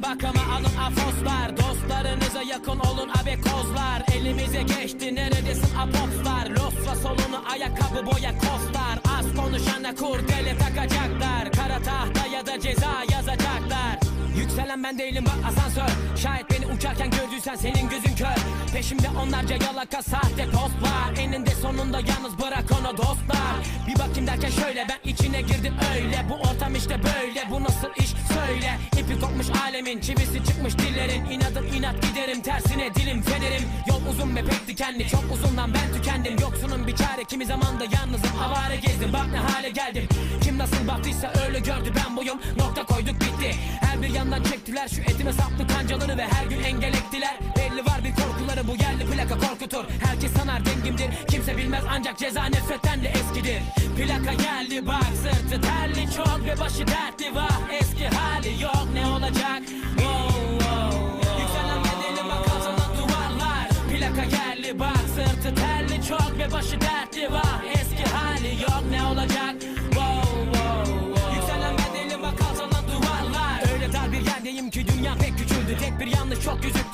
Kusura bakma alın afoslar. Dostlarınıza yakın olun abekozlar Elimize geçti neredesin apopslar Losra solunu ayakkabı boya kostlar Az konuşana kurdele takacaklar. Kara tahta ya da ceza yazacaklar. Yükselen ben değilim bak asansör. Şayet beni uçarken gördüysen senin gözün kör. Peşimde onlarca yalaka sahte postlar. Eninde sonunda yalnız bırak onu dostlar. Bir bakayım derken şöyle ben içine girdim öyle. Bu ortam işte böyle. Bu nasıl iş? Söyle kopmuş alemin çivisi çıkmış dillerin. İnadım inat giderim tersine dilim federim. Yol uzun ve pek dikenli çok uzundan ben tükendim. Yoksunun bir çare kimi zaman da yalnızım. Avare gezdim Bak ne hale geldim. Kim nasıl baktıysa öyle gördü ben buyum. Nokta koyduk bitti. Her bir yandan çektiler Şu etime saplı kancaları ve her gün engel ektiler Belli var bir korkuları bu yerli plaka korkutur. Herkes sanar dengimdir. Kimse bilmez ancak ceza nefretten de eskidir Plaka geldi bak sırtı terli çok ve başı dertli. Vah Eski hali yok ne olacak? Wow, wow, wow. Yükselen bedeli bak altına duvarlar. Plaka geldi bak sırtı terli çok ve başı dertli. Vah Eski hali yok ne olacak? Wow, wow, wow. Yükselen bedeli bak altına duvarlar. Öyle dar bir yerdeyim ki dünya pek küçüldü. Tek bir yanlış çok gözüktü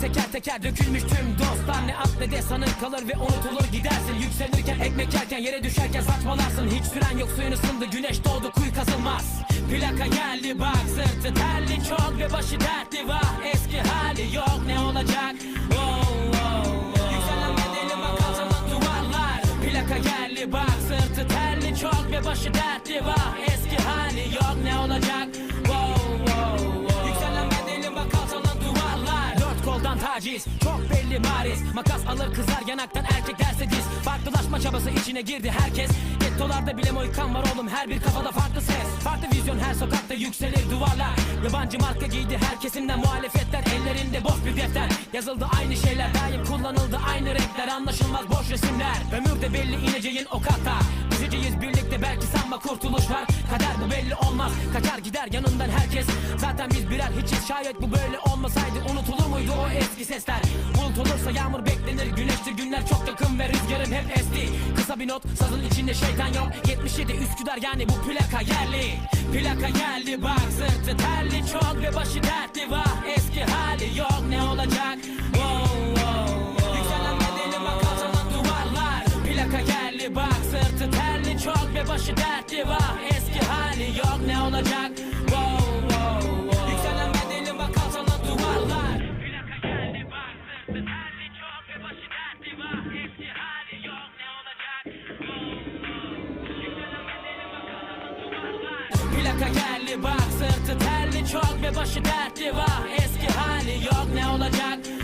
teker teker dökülmüş tüm dostlar. Ne at ne de sanın kalır ve unutulur gidersin. Yükselirken ekmek yerken yere düşerken saçmalarsın. Hiç süren yok suyun ısındı güneş doğdu kuyu kazılmaz. Plaka geldi bak sırtı terli çok ve başı dertli. Vah Eski hali yok ne olacak? Wow, wow, wow. Yükselen bedeli bak duvarlar. Plaka geldi bak sırtı terli çok ve başı dertli. Vah Eski hali yok ne olacak taciz çok belli bariz. Makas alır kızar yanaktan erkek derse diz. Farklılaşma çabası içine girdi herkes. Gettolarda bile moykan var oğlum her bir kafada farklı ses. Farklı vizyon her sokakta yükselir duvarlar. Yabancı marka giydi her kesimden muhalefetler. Ellerinde boş bir defter. Yazıldı aynı şeyler daim kullanıldı aynı renkler. Anlaşılmaz boş resimler. Ömürde belli ineceğin o kata. Düşeceğiz birlikte belki sanma kurtuluş var Kader bu belli olmaz. Kaçar gider yanından herkes. Zaten biz birer hiçiz. Şayet bu böyle olmasaydı Unutulur rüzgarın hep esti Kısa bir not sazın içinde şeytan yok. 77 Üsküdar yani bu plaka yerli. Plaka geldi bak sırtı terli. Çok ve başı dertli vah Eski hali yok. Ne olacak? Wow, wow, wow. Yükselen bedeli bak altına duvarlar. Plaka geldi bak sırtı terli. Çok ve başı dertli vah Eski hali yok. Ne olacak plaka geldi bak Sırtı terli çok ve başı dertli var Eski hali yok ne olacak?